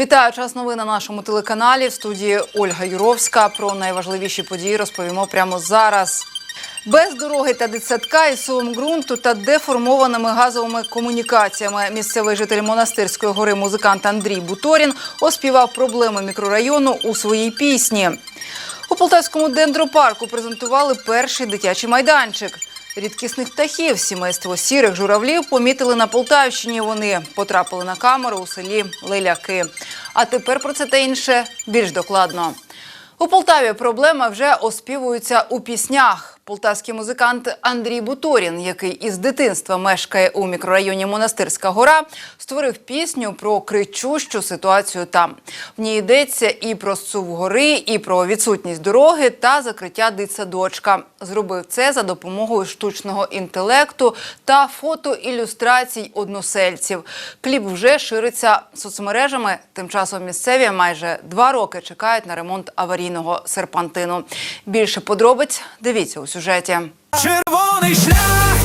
Вітаю час новин на нашому телеканалі. В студії Ольга Юровська. Про найважливіші події розповімо прямо зараз. Без дороги та дитсадка із силом ґрунту та деформованими газовими комунікаціями місцевий житель монастирської гори музикант Андрій Буторін оспівав проблеми мікрорайону у своїй пісні. У полтавському дендропарку презентували перший дитячий майданчик. Рідкісних птахів сімейство сірих журавлів помітили на Полтавщині. Вони потрапили на камеру у селі Лиляки. А тепер про це та інше більш докладно. У Полтаві проблема вже оспівується у піснях. Полтавський музикант Андрій Буторін, який із дитинства мешкає у мікрорайоні Монастирська гора, створив пісню про кричущу ситуацію там. В ній йдеться і про зсув гори, і про відсутність дороги та закриття дитсадочка. Зробив це за допомогою штучного інтелекту та фотоілюстрацій односельців. Кліп вже шириться соцмережами. Тим часом місцеві майже два роки чекають на ремонт аварійного серпантину. Більше подробиць дивіться у сюжеті. Червоний шлях,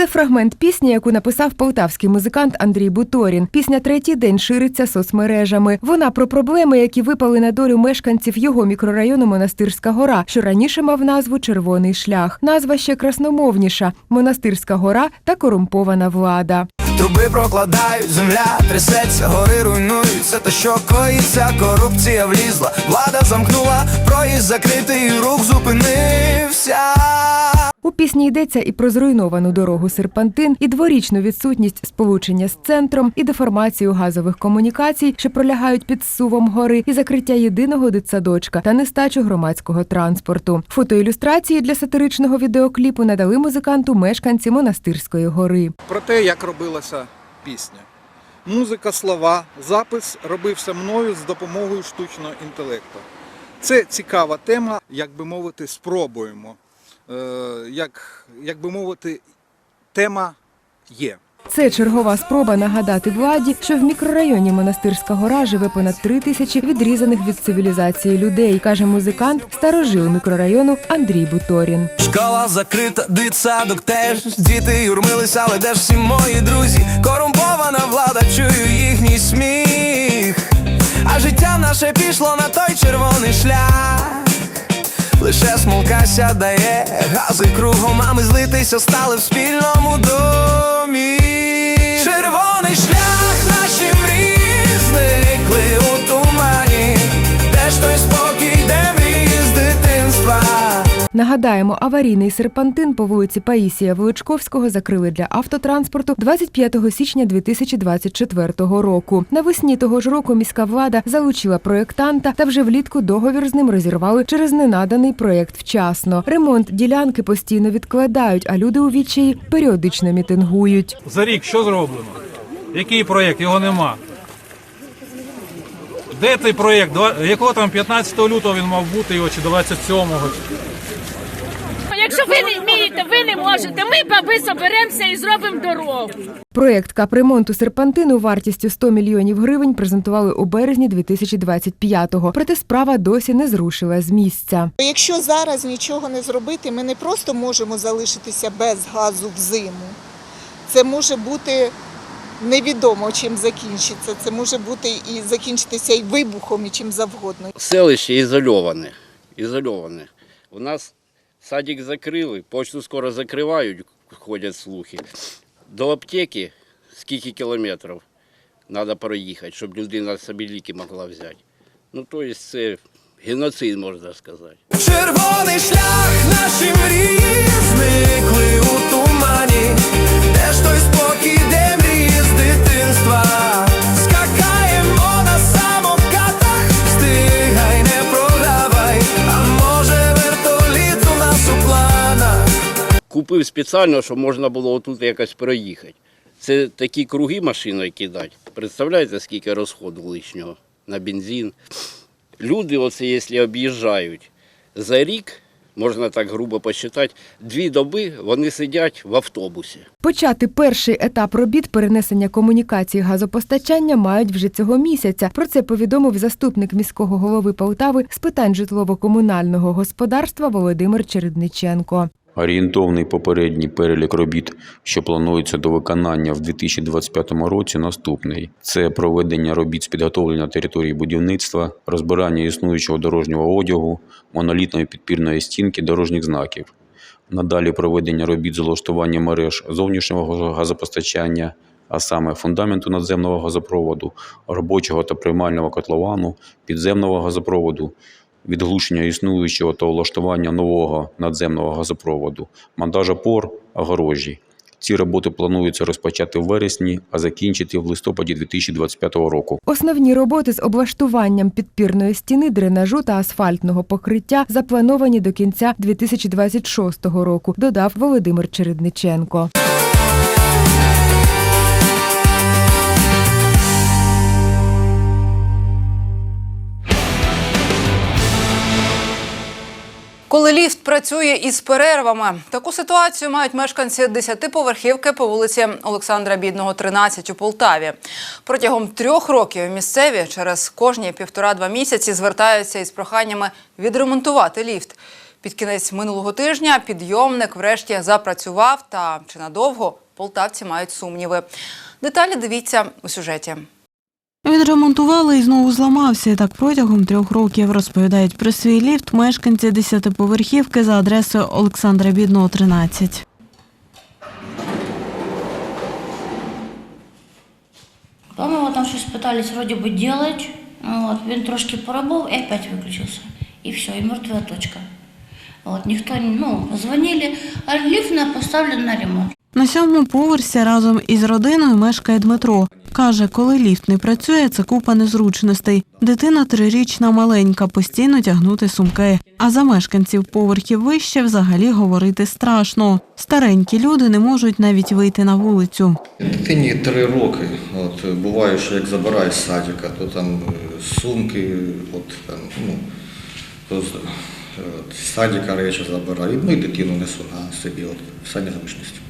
Це фрагмент пісні, яку написав полтавський музикант Андрій Буторін. Пісня третій день шириться соцмережами. Вона про проблеми, які випали на долю мешканців його мікрорайону Монастирська гора, що раніше мав назву Червоний шлях. Назва ще красномовніша Монастирська гора та корумпована влада. Труби прокладають, земля трясеться, гори руйнують, все те, що коїться, корупція влізла, влада замкнула, проїзд закритий, рух зупинився. У пісні йдеться і про зруйновану дорогу серпантин, і дворічну відсутність сполучення з центром, і деформацію газових комунікацій, що пролягають під сувом гори, і закриття єдиного дитсадочка та нестачу громадського транспорту. Фотоілюстрації для сатиричного відеокліпу надали музиканту мешканці монастирської гори. про те, як робилася пісня. Музика, слова, запис робився мною з допомогою штучного інтелекту. Це цікава тема, як би мовити, спробуємо. Е, Як, як би мовити, тема є. Це чергова спроба нагадати владі, що в мікрорайоні Монастирська гора живе понад три тисячі відрізаних від цивілізації людей, каже музикант, старожил мікрорайону Андрій Буторін. Школа закрита, дитсадок теж Діти юрмилися, але де ж всі мої друзі? Корумпована влада, чую їхній сміх. А життя наше пішло на той червоний шлях. Лише смолка сядає, гази кругом, а ми злитися стали в спільному домі. Червоний шлях, Нагадаємо, аварійний серпантин по вулиці Паїсія Величковського закрили для автотранспорту 25 січня 2024 року. Навесні того ж року міська влада залучила проєктанта та вже влітку договір з ним розірвали через ненаданий проєкт вчасно. Ремонт ділянки постійно відкладають, а люди у відчаї періодично мітингують. За рік що зроблено? Який проєкт? Його нема. Де цей проєкт? Якого там 15 лютого він мав бути його чи 27-го? Якщо ви не вмієте, ви не можете. Ми баби соберемося і зробимо дорогу. Проєкт капремонту серпантину вартістю 100 мільйонів гривень презентували у березні 2025-го. Проте справа досі не зрушила з місця. Якщо зараз нічого не зробити, ми не просто можемо залишитися без газу взиму. Це може бути невідомо чим закінчиться. Це може бути і закінчитися і вибухом, і чим завгодно. селище ізольоване. ізольоване. У нас садик закрили, почту скоро закривають, ходять слухи. До аптеки скільки кілометрів треба проїхати, щоб людина собі ліки могла взяти. Ну, тобто це геноцид, можна сказати. Червоний шлях, наші мрії зникли у тумані. Де ж той спокій, де мрії з дитинства? Купив спеціально, щоб можна було отут якось проїхати. Це такі круги машиною кидати. Представляєте, скільки розходу лишнього на бензин? Люди, оце, якщо об'їжджають за рік можна так грубо посчитати, дві доби вони сидять в автобусі. Почати перший етап робіт перенесення комунікації газопостачання мають вже цього місяця. Про це повідомив заступник міського голови Полтави з питань житлово-комунального господарства Володимир Чередниченко. Орієнтовний попередній перелік робіт, що планується до виконання в 2025 році, наступний: це проведення робіт з підготовлення території будівництва, розбирання існуючого дорожнього одягу, монолітної підпірної стінки дорожніх знаків. Надалі проведення робіт з влаштування мереж зовнішнього газопостачання, а саме фундаменту надземного газопроводу, робочого та приймального котловану, підземного газопроводу, відглушення існуючого та влаштування нового надземного газопроводу, монтаж опор, огорожі. Ці роботи планується розпочати в вересні, а закінчити в листопаді 2025 року. Основні роботи з облаштуванням підпірної стіни, дренажу та асфальтного покриття заплановані до кінця 2026 року, додав Володимир Чередниченко. Коли ліфт працює із перервами, таку ситуацію мають мешканці 10-поверхівки по вулиці Олександра Бідного, 13 у Полтаві. Протягом трьох років місцеві через кожні півтора-два місяці звертаються із проханнями відремонтувати ліфт. Під кінець минулого тижня підйомник врешті запрацював. Та чи надовго полтавці мають сумніви. Деталі дивіться у сюжеті. Відремонтували і знову зламався. І Так протягом трьох років розповідають про свій ліфт мешканці десятиповерхівки за адресою Олександра Бідного, 13. Потом его там щось пытались вроде бы делать, вот, він трошки поробив и опять выключился. И все, и мертвая точка. Вот, никто, не- ну, звонили, а лифт на- поставлен на ремонт. На сьомому поверсі разом із родиною мешкає Дмитро. Каже, коли ліфт не працює, це купа незручностей. Дитина трирічна маленька, постійно тягнути сумки. А за мешканців поверхів вище взагалі говорити страшно. Старенькі люди не можуть навіть вийти на вулицю. Дитині три роки. От, буває, що як забираєш садика, то там е, сумки, от, там, ну, то з е, садика речі забираю. Ну і дитину несу на собі, от, все незручності.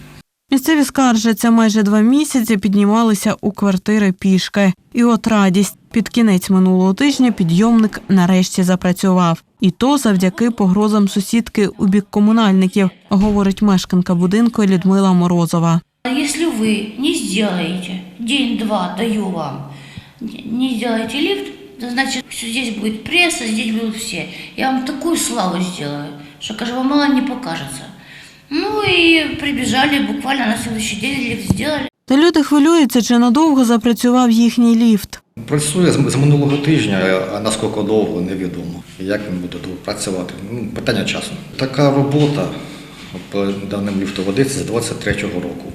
Місцеві скаржаться майже два місяці піднімалися у квартири пішки. І от радість. Під кінець минулого тижня підйомник нарешті запрацював. І то завдяки погрозам сусідки у бік комунальників, говорить мешканка будинку Людмила Морозова. Если вы не сделаете, день-два даю вам, не- сделаете лифт, то значит всё здесь будет пресса, здесь будут все. Я вам такую славу сделаю, что, кажется, вам мало не покажется. Ну и прибежали, буквально на следующий день лифт сделали. Та люди хвилюються, чи надовго запрацював їхній ліфт. Працює з, минулого тижня, а наскільки довго невідомо. Як він буде працювати? Ну, питання часу. Така робота по даним ліфту з 23-го року.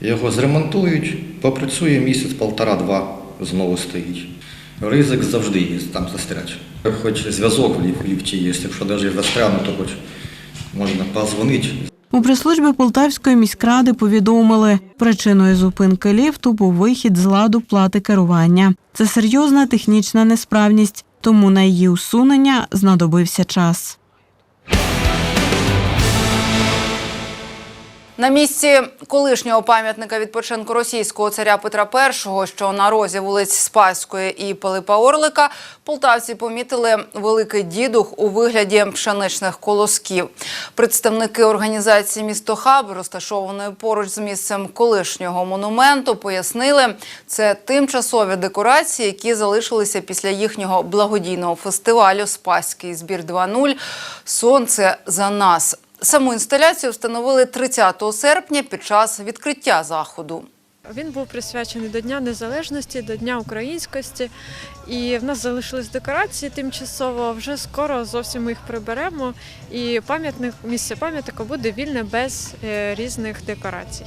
Його зремонтують, попрацює місяць, полтора-два, знову стоїть. Ризик завжди є, там застрять. Хоч зв'язок в в ліфті є, якщо навіть застряну, то хоч можна позвонити. У прес-службі Полтавської міськради повідомили, причиною зупинки ліфту був вихід з ладу плати керування. Це серйозна технічна несправність, тому на її усунення знадобився час. На місці колишнього пам'ятника відпочинку російського царя Петра І, що на розі вулиць Спаської і Пилипа Орлика, полтавці помітили великий дідух у вигляді пшеничних колосків. Представники організації «Місто Хаб», розташованої поруч з місцем колишнього монументу, пояснили, це тимчасові декорації, які залишилися після їхнього благодійного фестивалю Спаський збір 2.0 Сонце за нас. Саму інсталяцію встановили 30 серпня під час відкриття заходу. Він був присвячений до Дня Незалежності, до Дня українськості. І в нас залишились декорації тимчасово. Вже скоро зовсім ми їх приберемо. І пам'ятник місце пам'ятника буде вільне без е, різних декорацій.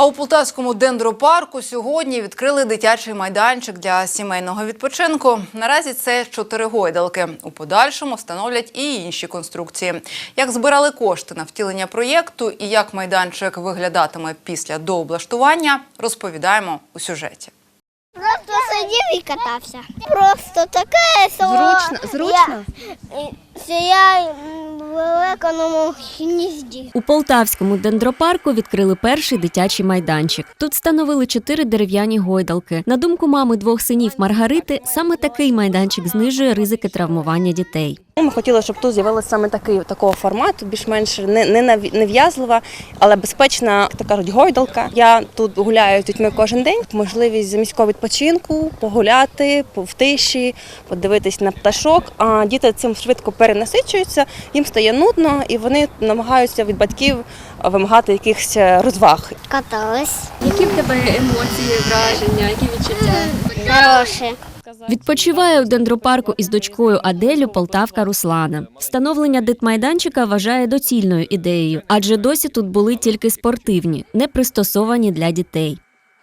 А у Полтавському дендропарку сьогодні відкрили дитячий майданчик для сімейного відпочинку. Наразі це чотири гойдалки. У подальшому встановлять і інші конструкції. Як збирали кошти на втілення проєкту і як майданчик виглядатиме після дооблаштування, розповідаємо у сюжеті. Посадив і катався. Просто таке село. Зручно, зручно? Я, це я в великому гнізді. У Полтавському дендропарку відкрили перший дитячий майданчик. Тут встановили чотири дерев'яні гойдалки. На думку мами двох синів Маргарити, саме такий майданчик знижує ризики травмування дітей. Ми хотіли, щоб тут з'явилося саме такий такого формату, більш-менш не, не нев'язлива, але безпечна, як кажуть, гойдалка. Я тут гуляю з дітьми кожен день. Можливість за міського відпочинку, погуляти в тиші, подивитись на пташок. А діти цим швидко перенасичуються, їм стає нудно, і вони намагаються від батьків вимагати якихось е, розваг. Катались. Які в тебе емоції, враження, які відчуття? Хороше. Відпочиває у дендропарку із дочкою Аделю Полтавка Руслана. Встановлення дитмайданчика вважає доцільною ідеєю, адже досі тут були тільки спортивні, не пристосовані для дітей.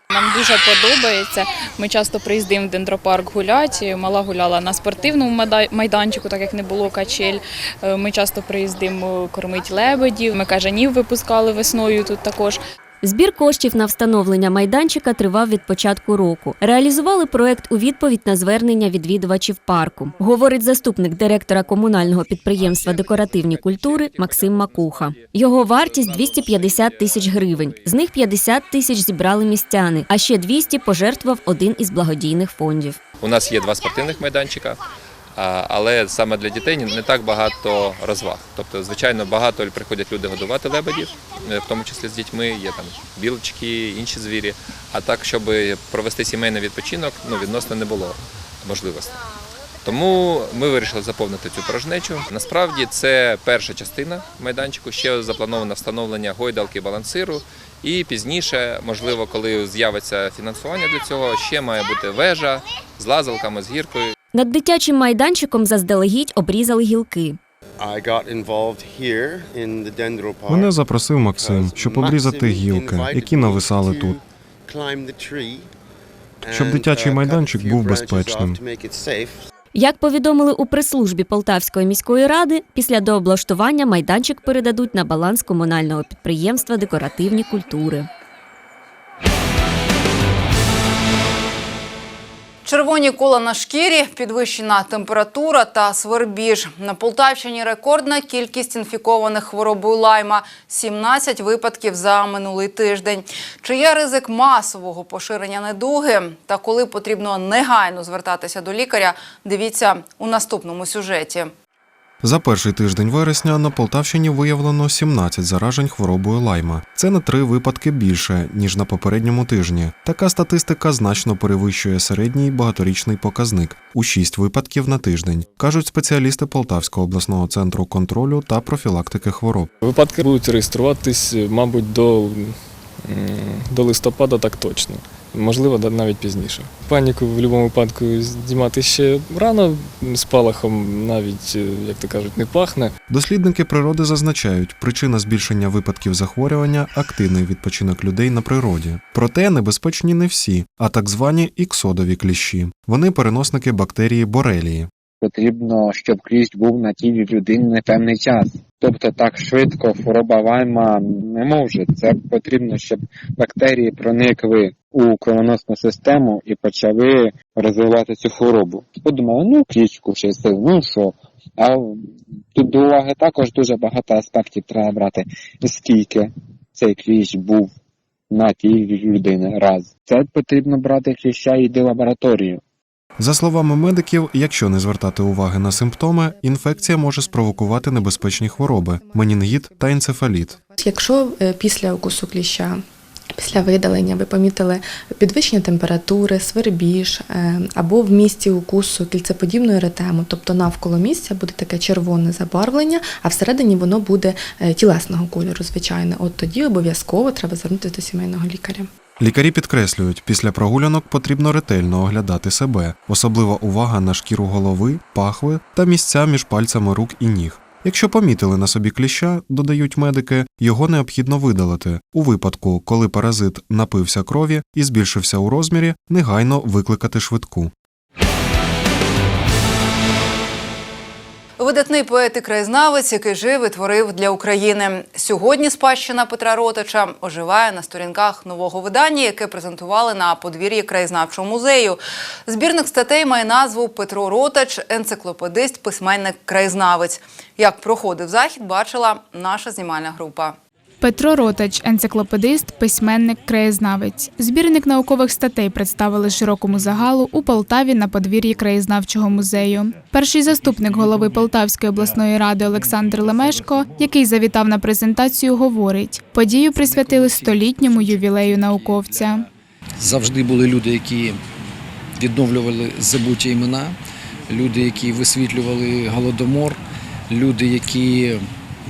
Нам дуже подобається. Ми часто приїздимо в дендропарк гуляти. Мала гуляла на спортивному майданчику, так як не було качель. Е, Ми часто приїздимо кормити лебедів. Ми кажанів випускали весною тут також. Збір коштів на встановлення майданчика тривав від початку року. Реалізували проект у відповідь на звернення відвідувачів парку, говорить заступник директора комунального підприємства декоративні культури Максим Макуха. Його вартість 250 тисяч гривень. З них 50 тисяч зібрали містяни, а ще 200 пожертвував один із благодійних фондів. У нас є два спортивних майданчика, але саме для дітей не так багато розваг. Тобто, звичайно, багато приходять люди годувати лебедів, е, в тому числі з дітьми, є там білочки, інші звірі. А так, щоб провести сімейний відпочинок, ну відносно не було можливості. Тому ми вирішили заповнити цю порожнечу. Насправді це перша частина майданчику. Ще заплановано встановлення гойдалки балансиру. І пізніше, можливо, коли з'явиться фінансування для цього, ще має бути вежа з лазалками, з гіркою. Над дитячим майданчиком заздалегідь обрізали гілки. Мене запросив Максим, щоб обрізати гілки, які нависали тут, щоб дитячий uh, майданчик був безпечним. Як повідомили у прес-службі Полтавської міської ради, після дооблаштування майданчик передадуть на баланс комунального підприємства декоративні культури. Червоні кола на шкірі, підвищена температура та свербіж. На Полтавщині рекордна кількість інфікованих хворобою лайма – 17 випадків за минулий тиждень. Чи є ризик масового поширення недуги та коли потрібно негайно звертатися до лікаря, дивіться у наступному сюжеті. За перший тиждень вересня на Полтавщині виявлено 17 заражень хворобою лайма. Це на три випадки більше ніж на попередньому тижні. Така статистика значно перевищує середній багаторічний показник у 6 випадків на тиждень, кажуть спеціалісти Полтавського обласного центру контролю та профілактики хвороб. Випадки будуть реєструватись, мабуть, до, до листопада так точно. Можливо, навіть пізніше. Паніку в будь-якому випадку здіймати ще рано, спалахом навіть, е, як то кажуть, не пахне. Дослідники природи зазначають, причина збільшення випадків захворювання активний відпочинок людей на природі. Проте небезпечні не всі, а так звані іксодові кліщі. Вони переносники бактерії борелії. Потрібно, щоб кліщ був на тілі людини певний час. Тобто так швидко хвороба лайма не може. Це потрібно, щоб бактерії проникли у кровоносну систему і почали розвивати цю хворобу. Подумали, ну кліщ кушає сил, ну що. А тут до уваги також дуже багато аспектів треба брати. Скільки цей кліщ був на тілі людини раз. Це потрібно брати кліща і до лабораторії. За словами медиків, якщо не звертати уваги на симптоми, інфекція може спровокувати небезпечні хвороби менінгіт та енцефаліт. Якщо е, після укусу кліща, після видалення ви помітили підвищення температури, свербіж е, або в місці укусу кільцеподібної еретему, тобто навколо місця буде таке червоне забарвлення, а всередині воно буде е, тілесного кольору, звичайно. От тоді обов'язково треба звернутися до сімейного лікаря. Лікарі підкреслюють, після прогулянок потрібно ретельно оглядати себе, особлива увага на шкіру голови, пахви та місця між пальцями рук і ніг. Якщо помітили на собі кліща, додають медики, його необхідно видалити. У випадку, коли паразит напився крові і збільшився у розмірі, негайно викликати швидку. Видатний поет і краєзнавець, який жив і творив для України. Сьогодні спадщина Петра Ротича оживає на сторінках нового видання, яке презентували на подвір'ї краєзнавчого музею. Збірник статей має назву Петро Ротич, енциклопедист, письменник, краєзнавець. Як проходив захід, бачила наша знімальна група. Петро Ротач, енциклопедист, письменник, краєзнавець. Збірник наукових статей представили широкому загалу у Полтаві на подвір'ї краєзнавчого музею. Перший заступник голови Полтавської обласної ради Олександр Лемешко, який завітав на презентацію, говорить: подію присвятили столітньому ювілею науковця. Завжди були люди, які відновлювали забуті імена, люди, які висвітлювали голодомор, люди, які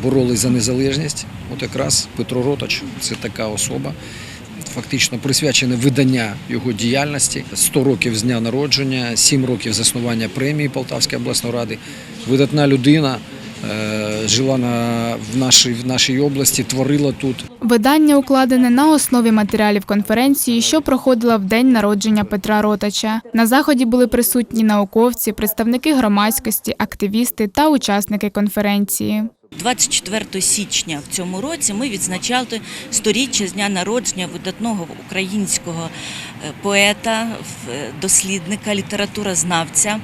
боролись за незалежність. От якраз Петро Ротач це така особа. Фактично присвячене видання його діяльності 100 років з дня народження, 7 років заснування премії Полтавської обласної ради. Видатна людина е, жила на, в, нашій, в нашій області, творила тут. Видання укладене на основі матеріалів конференції, що проходила в день народження Петра Ротача. На заході були присутні науковці, представники громадськості, активісти та учасники конференції. 24 січня в цьому році ми відзначали сторіччя з дня народження видатного українського поета, е, дослідника, літературознавця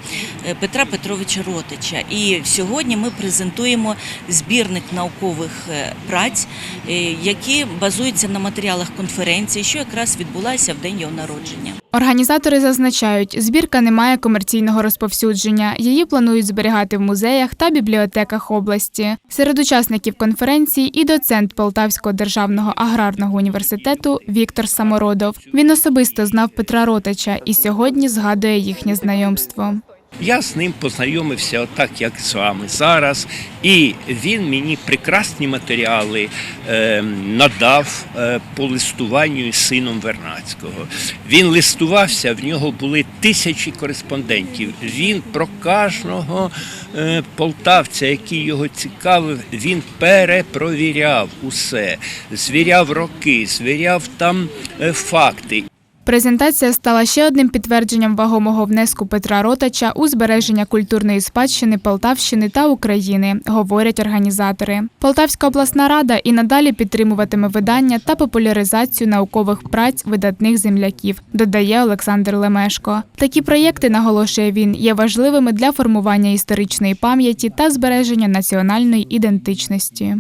е, Петра Петровича Ротича. І сьогодні ми презентуємо збірник наукових е, праць, е, які базуються на матеріалах конференції, що якраз відбулася в день його народження. Організатори зазначають, збірка не має комерційного розповсюдження. Її планують зберігати в музеях та бібліотеках області. Серед учасників конференції і доцент Полтавського державного аграрного університету Віктор Самородов. Він особисто знав Петра Ротача і сьогодні згадує їхнє знайомство. Я з ним познайомився отак, як з вами зараз, і він мені прекрасні матеріали е, надав е, по листуванню із сином Вернацького. Він листувався, в нього були тисячі кореспондентів. Він про кожного е, полтавця, який його цікавив, він перепровіряв усе, звіряв роки, звіряв там е, факти. Презентація стала ще одним підтвердженням вагомого внеску Петра Ротача у збереження культурної спадщини Полтавщини та України, говорять організатори. Полтавська обласна рада і надалі підтримуватиме видання та популяризацію наукових праць видатних земляків, додає Олександр Лемешко. Такі проєкти, наголошує він, є важливими для формування історичної пам'яті та збереження національної ідентичності.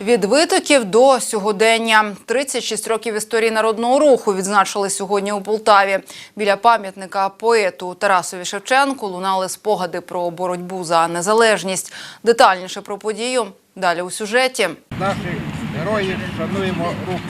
Від витоків до сьогодення 36 років історії народного руху відзначили сьогодні у Полтаві. Біля пам'ятника поету Тарасові Шевченку лунали спогади про боротьбу за незалежність. Детальніше про подію далі у сюжеті. Наших героїв шануємо руку.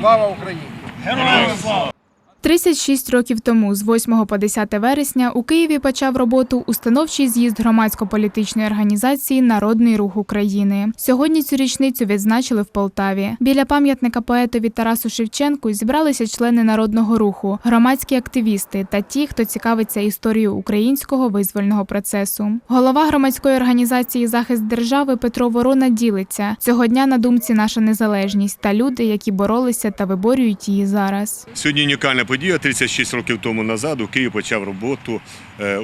Слава Україні! Героям слава! 36 років тому, з 8 по 10 вересня, у Києві почав роботу установчий з'їзд громадсько-політичної організації Народний рух України. Сьогодні цю річницю відзначили в Полтаві. Біля пам'ятника поетові Тарасу Шевченку зібралися члени народного руху, громадські активісти та ті, хто цікавиться історією українського визвольного процесу. Голова громадської організації Захист держави Петро Ворона ділиться цього дня на думці наша незалежність та люди, які боролися та виборюють її зараз. Сьогодні унікальна подія. 36 років тому назад у Києві почав роботу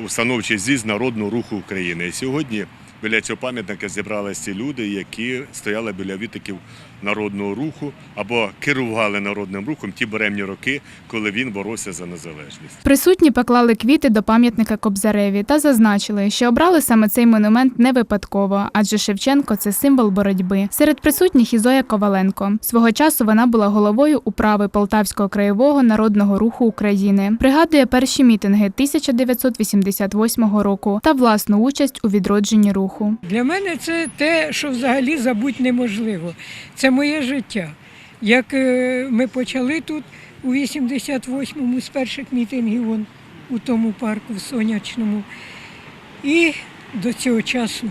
установчий установчий з Народного руху України. І сьогодні біля цього пам'ятника зібралися люди, які стояли біля вітиків народного руху або керували народним рухом ті беремні роки, коли він боровся за незалежність. Присутні поклали квіти до пам'ятника Кобзареві та зазначили, що обрали саме цей монумент не випадково, адже Шевченко це символ боротьби. Серед присутніх і Зоя Коваленко. Свого часу вона була головою управи Полтавського краєвого народного руху України. Пригадує перші мітинги 1988 року та власну участь у відродженні руху. Для мене це те, що взагалі забути неможливо. Це моє життя. Як е, ми почали тут у 88-му з перших мітингів вон, у тому парку в сонячному. І до цього часу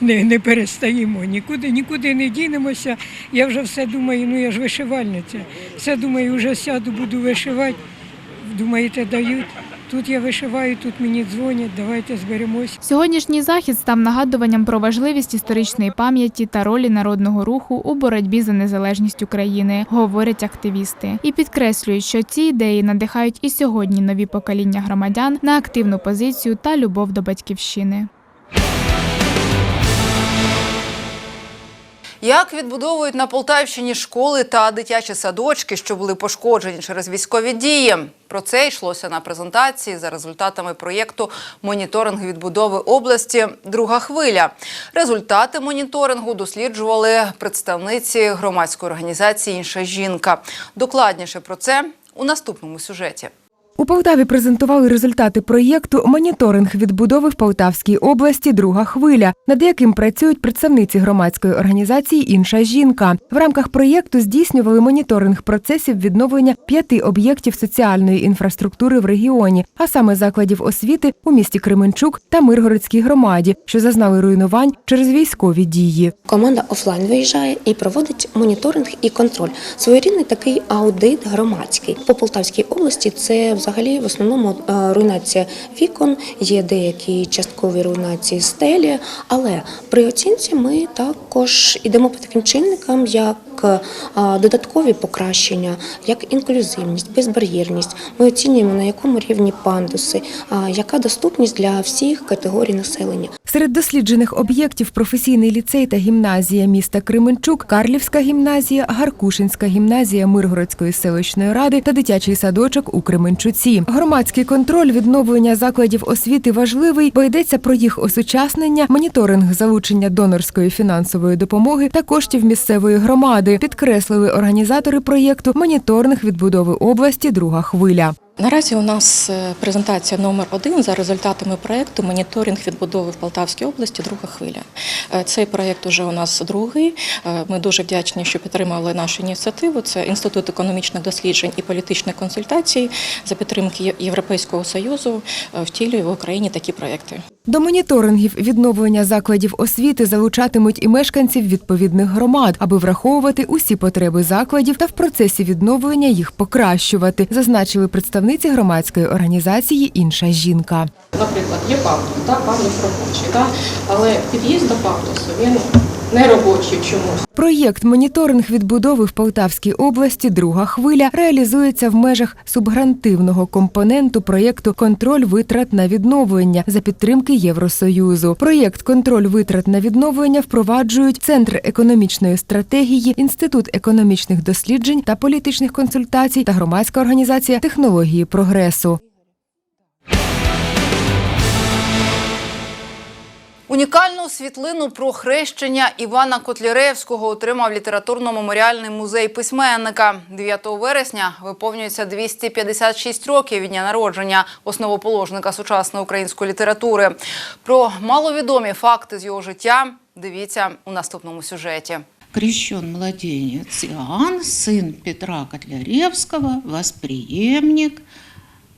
не, не перестаємо, нікуди, нікуди не дінемося. Я вже все думаю, ну я ж вишивальниця. Все думаю, вже сяду, буду вишивати. Думаєте, дають? Тут я вишиваю, тут мені дзвонять, давайте зберемось. Сьогоднішній захід став нагадуванням про важливість історичної пам'яті та ролі народного руху у боротьбі за незалежність України, говорять активісти, і підкреслюють, що ці ідеї надихають і сьогодні нові покоління громадян на активну позицію та любов до батьківщини. Як відбудовують на Полтавщині школи та дитячі садочки, що були пошкоджені через військові дії? Про це йшлося на презентації за результатами проєкту моніторинг відбудови області Друга хвиля. Результати моніторингу досліджували представниці громадської організації Інша жінка. Докладніше про це у наступному сюжеті. У Полтаві презентували результати проєкту Моніторинг відбудови в Полтавській області Друга хвиля, над яким працюють представниці громадської організації Інша жінка. В рамках проєкту здійснювали моніторинг процесів відновлення п'яти об'єктів соціальної інфраструктури в регіоні, а саме закладів освіти у місті Кременчук та Миргородській громаді, що зазнали руйнувань через військові дії. Команда офлайн виїжджає і проводить моніторинг і контроль. Своєрідний такий аудит громадський. По Полтавській області це взагалі в основному е, руйнація вікон, є деякі часткові руйнації стелі, але при оцінці ми також ідемо по таким чинникам, як е, додаткові покращення, як інклюзивність, безбар'єрність. Ми оцінюємо на якому рівні пандуси, яка доступність для всіх категорій населення. Серед досліджених об'єктів професійний ліцей та гімназія міста Кременчук, Карлівська гімназія, Гаркушинська гімназія Миргородської селищної ради та дитячий садочок у Кременчуці. Громадський контроль відновлення закладів освіти важливий, бо йдеться про їх осучаснення, моніторинг залучення донорської фінансової допомоги та коштів місцевої громади. Підкреслили організатори проєкту Моніторинг відбудови області Друга хвиля. Наразі у нас е, презентація номер один за результатами проєкту Моніторинг відбудови в Полтавській області. Друга хвиля. Е, Цей проєкт уже у нас другий. Е, Ми дуже вдячні, що підтримали нашу ініціативу. Це інститут економічних досліджень і політичних консультацій за підтримки Європейського союзу втілює в Україні такі проєкти. До моніторингів відновлення закладів освіти залучатимуть і мешканців відповідних громад, аби враховувати усі потреби закладів та в процесі відновлення їх покращувати, зазначили представниці громадської організації Інша жінка. Наприклад, є пандус, да, пандус робочий, але під'їзд до пандусу він не робочий чомусь. Проєкт моніторинг відбудови в Полтавській області Друга хвиля реалізується в межах субгрантивного компоненту проєкту Контроль витрат на відновлення за підтримки Євросоюзу. Проєкт Контроль витрат на відновлення впроваджують Центр економічної стратегії, Інститут економічних досліджень та політичних консультацій та громадська організація технології прогресу. Унікальну світлину про хрещення Івана Котляревського отримав літературно-меморіальний музей письменника. 9 вересня виповнюється 256 років від дня народження основоположника сучасної української літератури. Про маловідомі факти з його життя дивіться у наступному сюжеті. крещен младенец Иоанн, сын Петра Котляревского, восприемник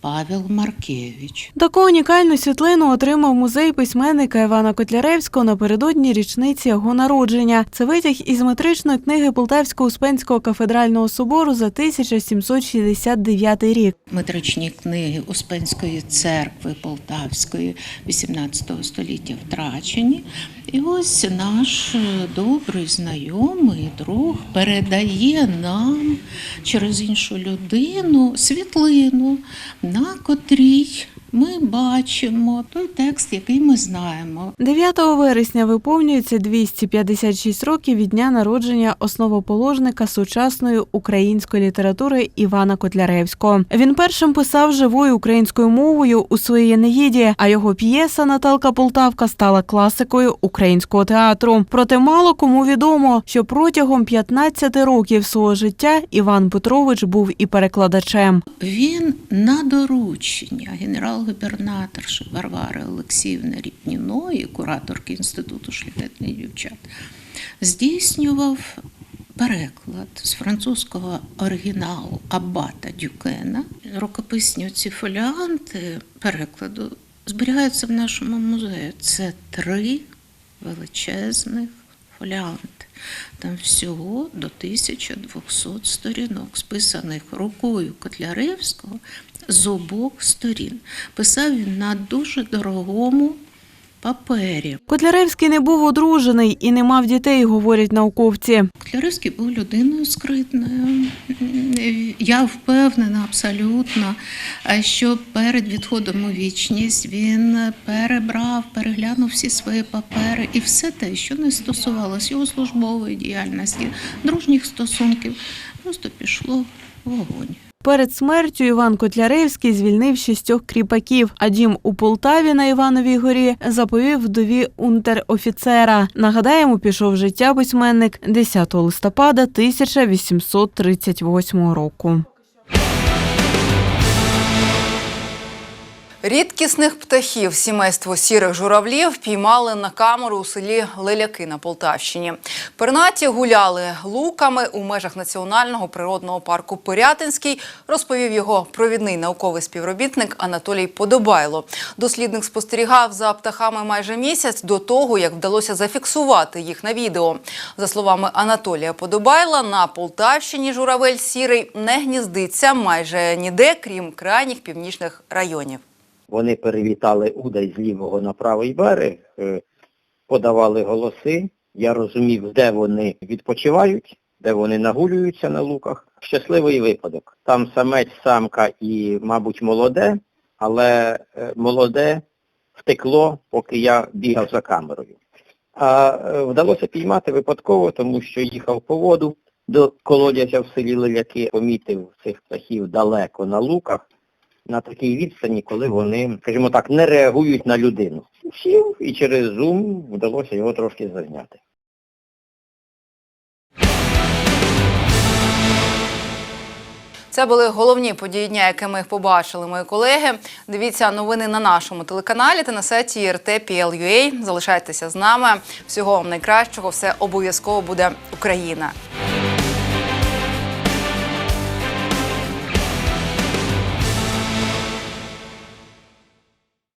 Павел Маркевич. Таку унікальну світлину отримав музей письменника Івана Котляревського напередодні річниці його народження. Це витяг із метричної книги Полтавського Успенського кафедрального собору за 1769 рік. Метричні книги Успенської церкви Полтавської 18 століття втрачені. І ось наш е, добрий знайомий друг передає нам через іншу людину світлину, на котрій ми бачимо той текст, який ми знаємо. 9 вересня виповнюється 256 років від дня народження основоположника сучасної української літератури Івана Котляревського. Він першим писав живою українською мовою у своїй Енеїді, а його п'єса Наталка Полтавка стала класикою українського театру. Проте мало кому відомо, що протягом 15 років свого життя Іван Петрович був і перекладачем. Він на доручення генерал-губернаторши Варвари Олексіївни Ріпніної, кураторки Інституту шляхетних дівчат, здійснював переклад з французького оригіналу Аббата Дюкена. Рукописні ці фоліанти перекладу зберігаються в нашому музеї. Це три величезних фоліанти. Там всього до 1200 сторінок, списаних рукою Котляревського з обох сторін. Писав він на дуже дорогому папері. Котляревський не був одружений і не мав дітей, говорять науковці. Котляревський був людиною скритною. Я впевнена абсолютно, що перед відходом у вічність він перебрав, переглянув всі свої папери і все те, що не стосувалося його службової діяльності, дружніх стосунків, просто пішло в вогонь. Перед смертю Іван Котляревський звільнив шістьох кріпаків, а дім у Полтаві на Івановій горі заповів вдові унтер-офіцера. Нагадаємо, пішов життя письменник 10 листопада 1838 року. Рідкісних птахів сімейство сірих журавлів піймали на камеру у селі Леляки на Полтавщині. Пернаті гуляли луками у межах національного природного парку Пирятинський, розповів його провідний науковий співробітник Анатолій Подобайло. Дослідник спостерігав за птахами майже місяць до того, як вдалося зафіксувати їх на відео. За словами Анатолія Подобайла, на Полтавщині журавель сірий не гніздиться майже ніде, крім крайніх північних районів. Вони перелітали удай з лівого на правий берег, е, подавали голоси. Я розумів, де вони відпочивають, де вони нагулюються на луках. Щасливий випадок. Там самець, самка і, мабуть, молоде, але е, молоде втекло, поки я бігав за камерою. А е, вдалося піймати випадково, тому що їхав по воду до колодязя в селі Лиляки, помітив цих птахів далеко на луках на такій відстані, коли вони, скажімо так, не реагують на людину. Сів і через зум вдалося його трошки зазняти. Це були головні події дня, які ми побачили, мої колеги. Дивіться новини на нашому телеканалі та на сайті RT.PL.UA. Залишайтеся з нами. Всього вам найкращого. Все обов'язково буде Україна.